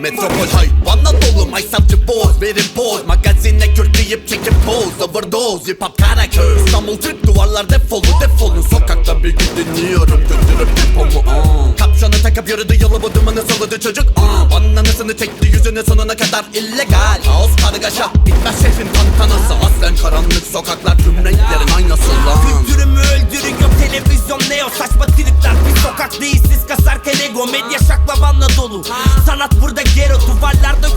Metropol hayvanla dolu May savcı boz verin boz Magazine kürkleyip çekip poz Overdose hip hop karaköy İstanbul Türk duvarlar defolu defolun Sokakta bir gün dinliyorum Götürüp depomu aa. Takıp yürüdü yolu bu dumanı soludu çocuk. Aa. Bandanasını çekti yüzünü sonuna kadar illegal. Kaos kargaşa bitmez şehrin tantanası Aslen karanlık sokaklar tüm renklerin aynası lan. Kültürümü öldürüyor televizyon neo Saçma tripler bir sokak değilsiz kasarken ego Medya şaklavanla dolu. Sanat burada gero Duvarlarda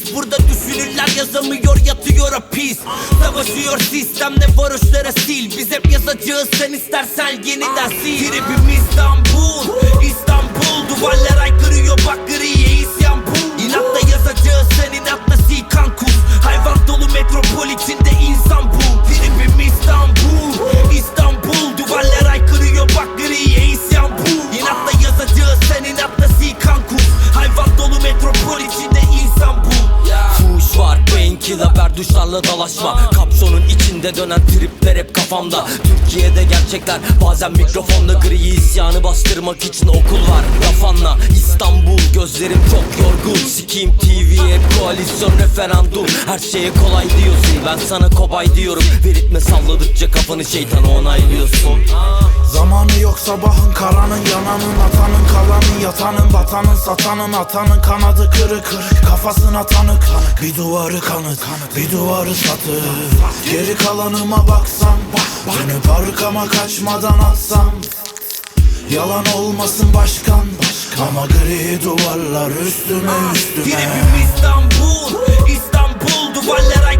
sis Burada düşünürler yazamıyor yatıyor hapis. Savaşıyor sistemle varoşlara sil. Biz hep yazacağız sen istersen yeniden sil. Tribim İstanbul painkiller berduşlarla dalaşma. Kapşonun içinde dönen tripler hep kafamda. Türkiye'de gerçekler bazen mikrofonda gri isyanı bastırmak için okul var. Rafanla İstanbul gözlerim çok yorgun. Sikiyim TV koalisyon referandum. Her şeye kolay diyorsun ben sana kobay diyorum. Veritme salladıkça kafanı şeytana onaylıyorsun. Zamanı sabahın karanın yananın atanın kalanın yatanın batanın satanın atanın kanadı kırık kafasına tanık. Bir duvarı kanıt bir duvarı satık. Geri kalanıma baksam dönüp arkama kaçmadan atsam. Yalan olmasın başkan Ama gri duvarlar üstüme üstüme. Tribim İstanbul İstanbul Duvarlar aykırıyor bak